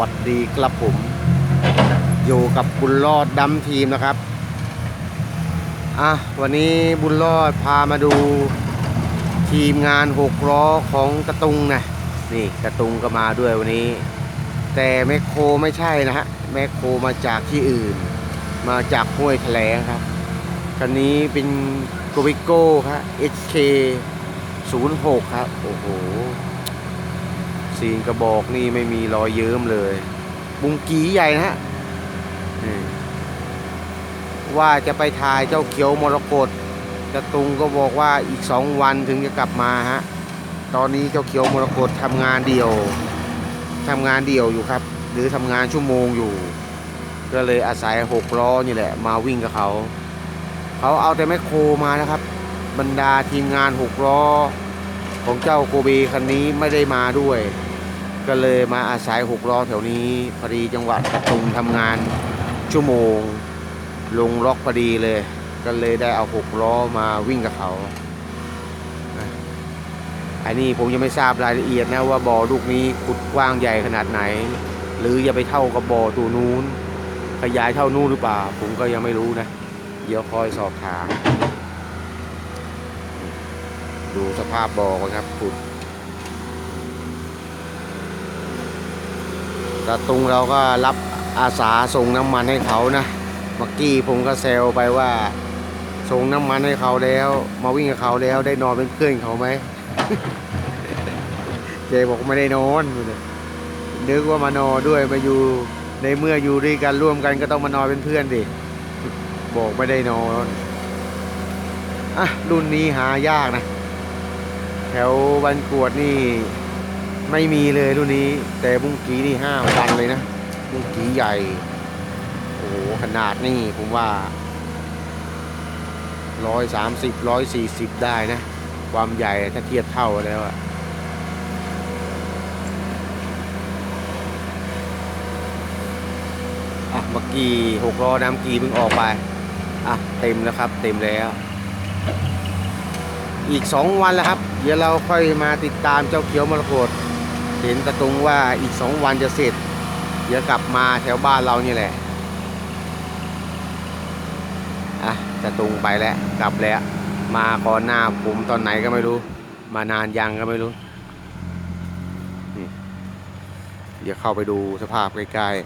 วัสดีครับผม อยู่กับบุญรอดดำทีมนะครับ อะ วันนี้บุญรอดพามาดูทีมงานหกล้อของกระตุงนะนี่กระตุงก็มาด้วยวันนี้ แต่แมคโครไม่ใช่นะฮะแมคโครมาจากที่อื่น มาจากห้วยแถลงครับคันนี้เป็นโกวิโก้ครับ HK 06 ครับ โอ้โห ซีนกระบอกนี่ไม่มีรอยเยิ้มเลย บุงกีใหญ่นะฮะว่าจะไปถ่ายเจ้าเขียวมรกตกระตุงก็บอกว่าอีกสองวันถึงจะกลับมาฮะ ตอนนี้เจ้าเขียวมรกตทำงานเดี่ยวทำงานเดี่ยวอยู่ครับ หรือทำงานชั่วโมงอยู่ ก็เลยอาศัยหกล้อนี่แหละ มาวิ่งกับเขา เขาเอาแต่แมคโครมานะครับ บรรดาทีมงานหกล้อของเจ้าโกเบคันนี้ไม่ได้มาด้วย ก็เลยมาอาศัยหกล้อแถวนี้พอดีจังหวัดกระตุงทำงานชั่วโมง ลงล็อกพอดีเลย ก็เลยได้เอาหกล้อมาวิ่งกับเขาอันนี้ผมยังไม่ทราบรายละเอียดนะว่าบ่อลูกนี้ขุดกว้างใหญ่ขนาดไหน หรือจะไปเท่ากับบ่อตัวนู้นขยายเท่านู้นหรือเปล่า ผมก็ยังไม่รู้นะ เดี๋ยวคอยสอบถาม ดูสภาพบ่อก่อนครับขุด ตะตุงเราก็รับอาสาส่งน้ำมันให้เขานะเมื่อกี้ผมก็แซวไปว่า ส่งน้ำมันให้เขาแล้ว มาวิ่งกับเขาแล้วได้นอนเป็นเพื่อนเขาไหมเจบอกไม่ได้นอนนึกว่ามานอนด้วยมาอยู่ในเมื่ออยู่ด้วยกันร่วมกันก็ต้องมานอนเป็นเพื่อนดิบอกไม่ได้นอนอะรุ่นนี้หายากนะ แถวบันกวดนี่ ไม่มีเลยรุ่นนี้ แต่บุ้งกีนี่ห้าวันเลยนะบุ้งกีใหญ่ โอ้โหขนาดนี่ผมว่าร้อยสามสิบร้อยสี่สิบได้นะ ความใหญ่ถ้าเทียบเท่าแล้วอะอะเมื่อกี้หกล้อน้ำกีเพิ่งออกไป อะ เต็มแล้วครับ เต็มแล้ว อีกสองวันแล้วครับ เดี๋ยวเราค่อยมาติดตามเจ้าเขียวมรกต เห็นตะตรงว่าอีกสองวันจะเสร็จ เดี๋ยวกลับมาแถวบ้านเรานี่แหละ อะตะตรงไปแล้วกลับแล้ว มาก่อนหน้าผมตอนไหนก็ไม่รู้ มานานยังก็ไม่รู้ เดี๋ยวเข้าไปดูสภาพใกล้ๆ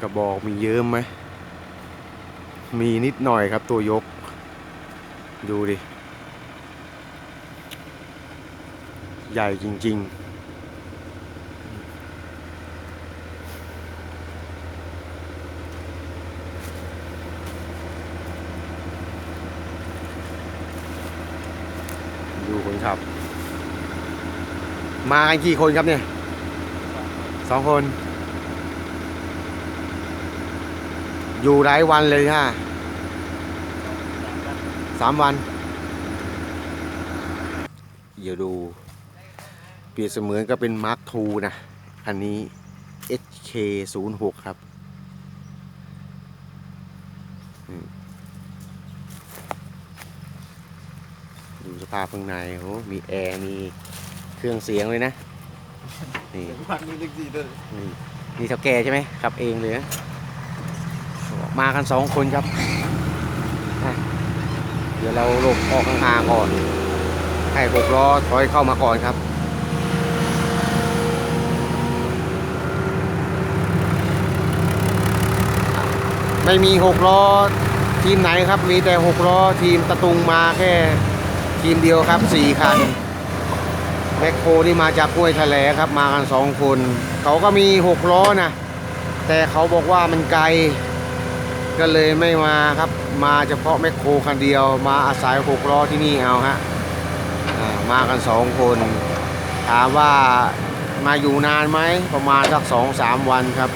กระบอกมีเยิ้มไหม มีนิดหน่อยครับตัวยก ดูดิ ใหญ่จริง ๆดูคนขับ มากันกี่คนครับเนี่ยสองคน อยู่หลายวันเลยค่ะสามวัน เดี๋ยวดู รียบเสมือนก็เป็นมาร์คทูนะคันนี้ HK 0 6 ครับดูสภาพข้างในโอ้มีแอร์ มีเครื่องเสียงเลยนะ นี่พักนี้ดึกดีเลยนี่นี่เท่าแก่ใช่ไหมขับเองเลยนะมากันสองคนครับ เดี๋ยวเราหลบออกห่างๆก่อนให้หกล้อถอยเข้ามาก่อนครับ ไม่มีหกล้อทีมไหนครับ มีแต่หกล้อทีมตะตุงมาแค่ทีมเดียวครับสี่คันแมคโครที่มาจากห้วยแถลครับมากันสองคนเขาก็มีหกล้อนะแต่เขาบอกว่ามันไกล ก็เลยไม่มาครับ มาเฉพาะแมคโครคันเดียว มาอาศัยหกล้อที่นี่เอาฮะมากันสองคน ถามว่ามาอยู่นานไหมประมาณสักสองสามวันครับ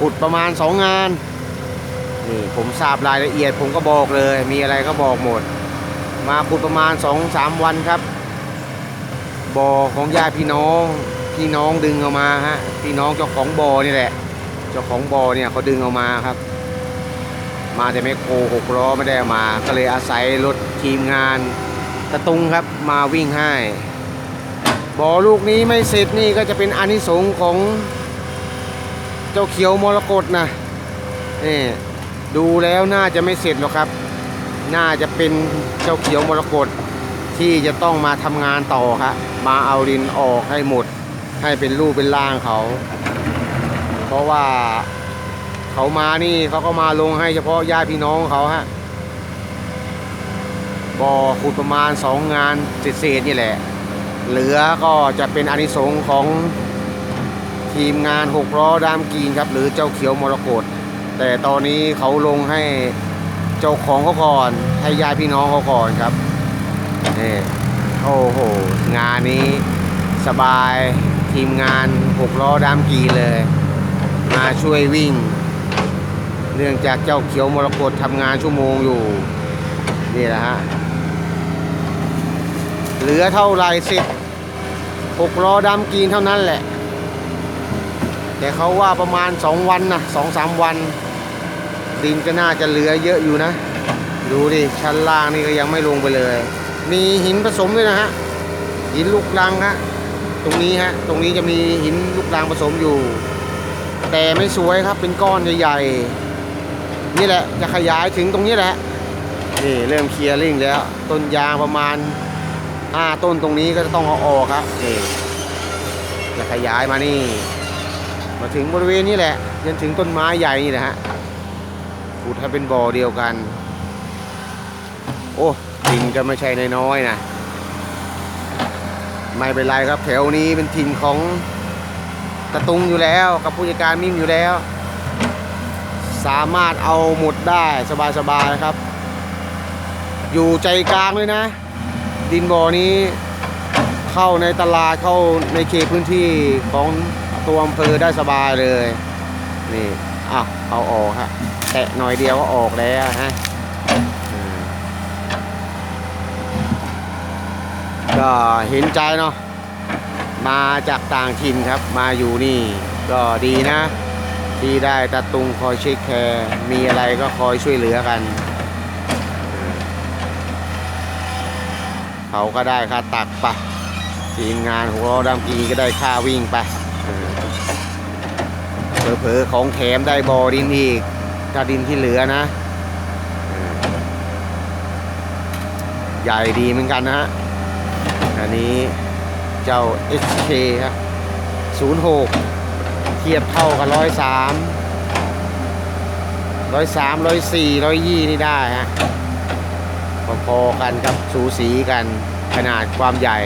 ขุดประมาณสองงานนี่ผมทราบรายละเอียดผมก็บอกเลย มีอะไรก็บอกหมด มาขุดประมาณสองสามวันครับบ่อของญาติพี่น้องพี่น้องดึงเอามาฮะพี่น้องเจ้าของบ่อนี่แหละ เจ้าของบ่อเนี่ยเขาดึงเอามาครับ มาแต่ไม่โคหกล้อไม่ได้มา ก็เลยอาศัยรถทีมงานตะตุงครับมาวิ่งให้บ่อลูกนี้ไม่เสร็จนี่ก็จะเป็นอนิสงส์ของ จ้าเขียวมรกตนะนี่ดูแล้วน่าจะไม่เสร็จหรอกครับ น่าจะเป็นเจ้าเขียวมรกตที่จะต้องมาทำงานต่อครับมาเอาดินออกให้หมด ให้เป็นรูปเป็นร่างเขา เพราะว่าเขามานี่เขาก็มาลงให้เฉพาะญาติพี่น้องเขาฮะบ่อขุดประมาณสองงานเศษๆนี่แหละ เหลือก็จะเป็นอนิสงส์ของ ทีมงานหกล้อดามกีนครับหรือเจ้าเขียวมรกตแต่ตอนนี้เขาลงให้เจ้าของเขาก่อนให้ญาติพี่น้องเขาก่อนครับนี่โอ้โหงานนี้สบายทีมงานหกล้อดามกีเลย มาช่วยวิ่ง เนื่องจากเจ้าเขียวมรกตทำงานชั่วโมงอยู่นี่แหละฮะเหลือเท่าไรสิบหกล้อดำกีนเท่านั้นแหละ แต่เขาว่าประมาณสองวันนะสองสามวัน ดินก็น่าจะเหลือเยอะอยู่นะ ดูดิ ชั้นล่างนี่ก็ยังไม่ลงไปเลย มีหินผสมด้วยนะฮะ หินลูกรังฮะ ตรงนี้ฮะ ตรงนี้จะมีหินลูกรังผสมอยู่ แต่ไม่สวยครับ เป็นก้อนใหญ่ๆ นี่แหละจะขยายถึงตรงนี้แหละ นี่เริ่มเคลียร์ลิงแล้ว ต้นยางประมาณห้าต้นตรงนี้ก็จะต้องเอาออกครับนี่จะขยายมานี่ มาถึงบริเวณนี้แหละจนถึงต้นไม้ใหญ่นี่แหละฮะขุดให้เป็นบ่อเดียวกัน โอ้ดินก็ไม่ใช่น้อยๆนะไม่เป็นไรครับแถวนี้เป็นถิ่นของตะตุงอยู่แล้วกับผู้จัดการมิ่มอยู่แล้ว สามารถเอาหมดได้สบายๆครับ อยู่ใจกลางเลยนะ ดินบ่อนี้เข้าในตลาดเข้าในเขตพื้นที่ของ ตัวอำเภอได้สบายเลยนี่อะเอาออกฮะแตะหน่อยเดียวก็ออกแล้วฮะก็เห็นใจเนาะมาจากต่างถิ่นครับมาอยู่นี่ก็ดีนะ ที่ได้ตาตุงคอยเช็คแคร์มีอะไรก็คอยช่วยเหลือกัน เขาก็ได้ค่าตักไปะทีมงานหัวดำกีก็ได้ค่าวิ่งไป เออเผลอๆของแถมได้บอดินอีกถ้าดินที่เหลือนะ ใหญ่ดีเหมือนกันนะฮะ อันนี้เจ้า SK ครับ06 เทียบเท่ากับร้อยสามร้อยสามร้อยสี่ร้อยยี่นี่ได้ฮะพอๆกันครับสูสีกันขนาดความใหญ่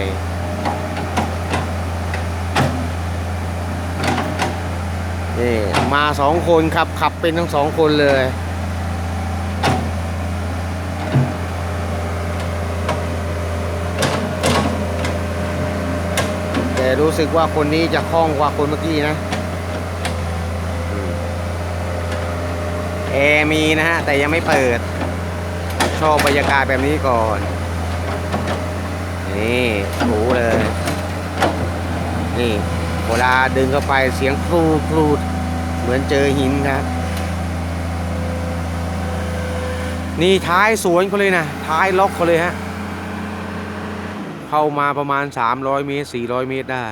นี่มาสองคนครับขับเป็นทั้งสองคนเลยแต่รู้สึกว่าคนนี้จะคล่องกว่าคนเมื่อกี้นะแอร์มีนะฮะ แต่ยังไม่เปิด ชอบบรรยากาศแบบนี้ก่อน นี่ถูเลย นี่ เวลาดึงเข้าไปเสียงครูครูดเหมือนเจอหินครับ นี่ท้ายสวนเขาเลยนะท้ายล็อกเขาเลยฮะเข้ามาประมาณ 300 เมตร 400 เมตรได้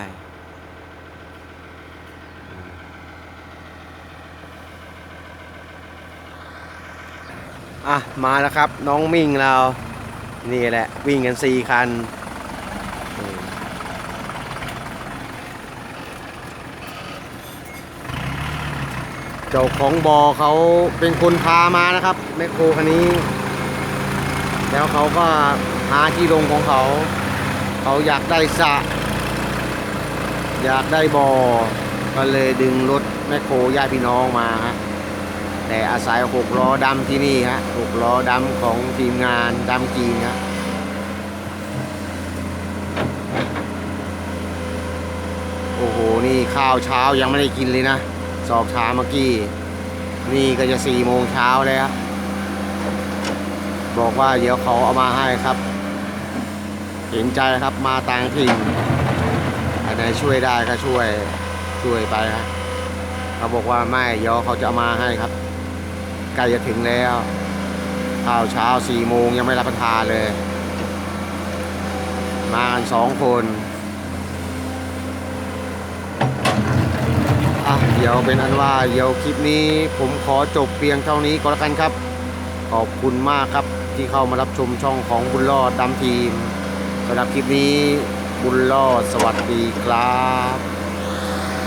อะ มาแล้วครับน้องมิ่งเรา นี่แหละ วิ่งกันสี่คัน เจ้าของบอเขาเป็นคนพามานะครับแมคโครคันนี้ แล้วเขาก็หาที่ลงของเขา เขาอยากได้สะ อยากได้บอก็เลยดึงรถแมคโครญาติพี่น้องมาฮะแต่อาศัยหกล้อดำที่นี่ฮะหกล้อดำของทีมงานดำจีนครับโอ้โห นี่ข้าวเช้ายังไม่ได้กินเลยนะ สอบถามเมื่อกี้ นี่ก็จะสี่โมงเช้าแล้วบอกว่าเดี๋ยวเขาเอามาให้ครับ เห็นใจครับมาต่างถิ่นอันไหนช่วยได้ก็ช่วยช่วยไปฮะเขาบอกว่าไม่เดี๋ยวเขาจะเอามาให้ครับใกล้จะถึงแล้วข้าวเช้าสี่โมงยังไม่รับประทานเลย มากันสองคน อะเดี๋ยวเป็นอันว่าเดี๋ยวคลิปนี้ผมขอจบเพียงเท่านี้ก็แล้วกันครับ ขอบคุณมากครับที่เข้ามารับชมช่องของบุญรอดดำทีมสำหรับคลิปนี้บุญรอดสวัสดีครับ